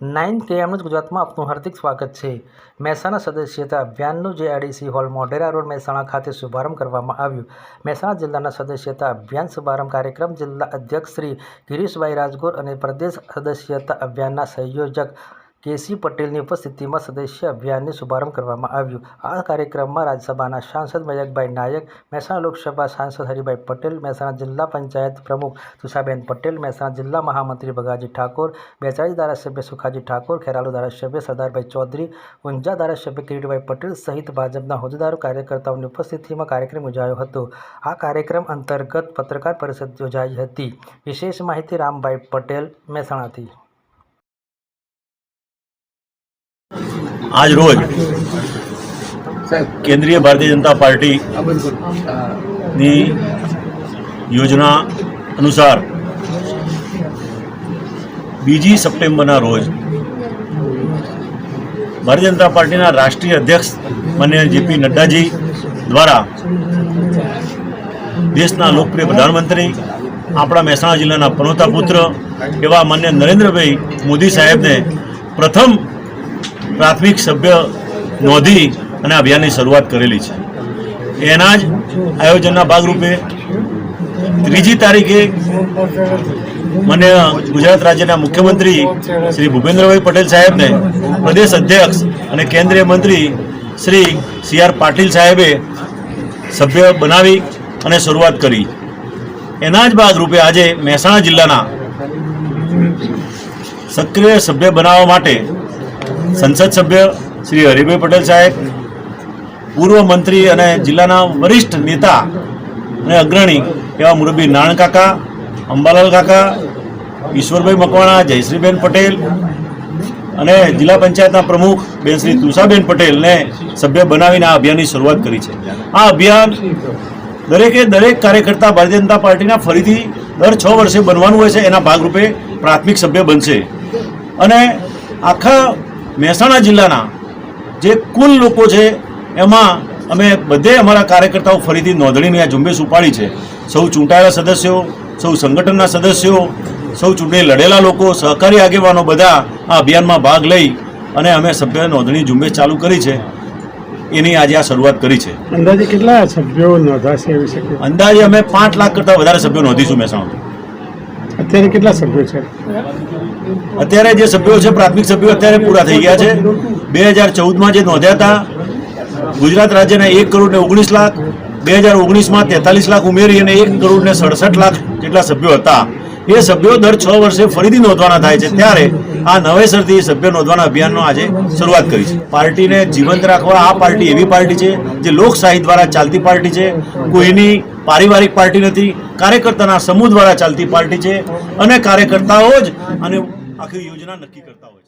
Nine કેએમનું ગુજરાતમાં આપનું હાર્દિક સ્વાગત છે. મહેસાણા સદસ્યતા અભિયાનનું જે IDC hall Modhera road Mehsana ખાતે શુભારંભ કરવામાં આવ્યું. મહેસાણા જિલ્લાના સદસ્યતા અભિયાન શુભારંભ કાર્યક્રમ જિલ્લા અધ્યક્ષ શ્રી ગિરીશભાઈ રાજગોર અને પ્રદેશ સદસ્યતા અભિયાનના સંયોજક કેસી પટેલની ઉપસ્થિતિમાં સદસ્ય અભિયાનને શુભારંભ કરવામાં આવ્યું. આ કાર્યક્રમમાં રાજ્યસભાના સાંસદ મયંકભાઈ નાયક, મહેસાણા લોકસભા સાંસદ હરિભાઈ પટેલ, મહેસાણા જિલ્લા પંચાયત પ્રમુખ તુષાબેન પટેલ, મહેસાણા જિલ્લા મહામંત્રી ભગાજી ઠાકોર બેચાળી ધારાસભ્ય સુખાજી ઠાકોર, ખેરાલુ ધારાસભ્ય સરદારભાઈ ચૌધરી, ઊંઝા ધારાસભ્ય કિરીટભાઈ પટેલ સહિત ભાજપના હોદ્દેદારો, કાર્યકર્તાઓની ઉપસ્થિતિમાં કાર્યક્રમ યોજાયો હતો. આ કાર્યક્રમ અંતર્ગત પત્રકાર પરિષદ યોજાઈ હતી. વિશેષ માહિતી રામભાઈ પટેલ, મહેસાણાથી. આજ રોજ કેન્દ્રીય ભારતીય જનતા પાર્ટી ની યોજના અનુસાર બીજી સપ્ટેમ્બરના રોજ ભારતીય જનતા પાર્ટીના રાષ્ટ્રીય અધ્યક્ષ માન્ય જેપી નડ્ડાજી દ્વારા દેશના લોકપ્રિય પ્રધાનમંત્રી આપણા મહેસાણા જિલ્લાના પનોતા પુત્ર એવા માન્ય નરેન્દ્રભાઈ મોદી સાહેબને પ્રથમ પ્રાથમિક સભ્ય નોંધી અને અભિયાનની શરૂઆત કરેલી છે. એના જ આયોજનના ભાગરૂપે ત્રીજી તારીખે મને ગુજરાત રાજ્યના મુખ્યમંત્રી શ્રી ભૂપેન્દ્રભાઈ પટેલ સાહેબને પ્રદેશ અધ્યક્ષ અને કેન્દ્રીય મંત્રી શ્રી સી આર પાટીલ સાહેબે સભ્ય બનાવી અને શરૂઆત કરી. એના જ ભાગરૂપે આજે મહેસાણા જિલ્લાના સક્રિય સભ્ય બનાવવા માટે સંસદ સભ્ય શ્રી હરિભાઈ પટેલ સાહેબ, પૂર્વ મંત્રી અને જિલ્લાના વરિષ્ઠ નેતા અને અગ્રણી એવા મુરબી નાણ કાકા, અંબાલાલ કાકા, ઈશ્વરભાઈ મકવાણા, જયશ્રીબેન પટેલ અને જિલ્લા પંચાયતના પ્રમુખ બેન શ્રી તુષાબેન પટેલને સભ્ય બનાવીને આ અભિયાનની શરૂઆત કરી છે. આ અભિયાન દરેકે દરેક કાર્યકર્તા ભારતીય જનતા પાર્ટીના ફરીથી દર છ વર્ષે બનવાનું હોય છે, એના ભાગરૂપે પ્રાથમિક સભ્ય બનશે. અને આખા મહેસાણા જિલ્લાના જે કુલ લોકો છે એમાં અમે બધે અમારા કાર્યકર્તાઓ ફરીથી નોંધણીની આ ઝુંબેશ ઉપાડી છે. સૌ ચૂંટાયેલા સદસ્યો સૌ સંગઠનના સદસ્યો સૌ ચૂંટણી લડેલા લોકો સહકારી આગેવાનો બધા આ અભિયાનમાં ભાગ લઈ અને અમે સભ્ય નોંધણી ઝુંબેશ ચાલુ કરી છે. એની આજે આ શરૂઆત કરી છે. અંદાજે કેટલા સભ્યો નોંધાશે અંદાજે અમે પાંચ લાખ કરતાં વધારે સભ્યો નોંધીશું મહેસાણા અત્યારે કેટલા સભ્યો છે? અત્યારે જે સભ્યો છે, પ્રાથમિક સભ્યો અત્યારે પૂરા થઈ ગયા છે. બે હજાર ચૌદમાં જે નોંધ્યા હતા, ગુજરાત રાજ્યના એક કરોડ ને ઓગણીસ લાખ, બે હજાર ઓગણીસમાં તેતાલીસ લાખ ઉમેરી અને એક કરોડ ને સડસઠ લાખ જેટલા સભ્યો હતા. એ સભ્યો દર છ વર્ષે ફરીથી નોંધવાના થાય છે. ત્યારે આ નવેસરથી સભ્ય નોંધવાના અભિયાનનો આજે શરૂઆત કરી છે. પાર્ટીને જીવંત રાખવા આ પાર્ટી એવી પાર્ટી છે, જે લોકશાહી દ્વારા ચાલતી પાર્ટી છે. કોઈની પારિવારિક પાર્ટી નથી, કાર્યકર્તાના સમૂહ દ્વારા ચાલતી પાર્ટી છે અને કાર્યકર્તાઓ જ અને આખી યોજના નક્કી કરતા હોય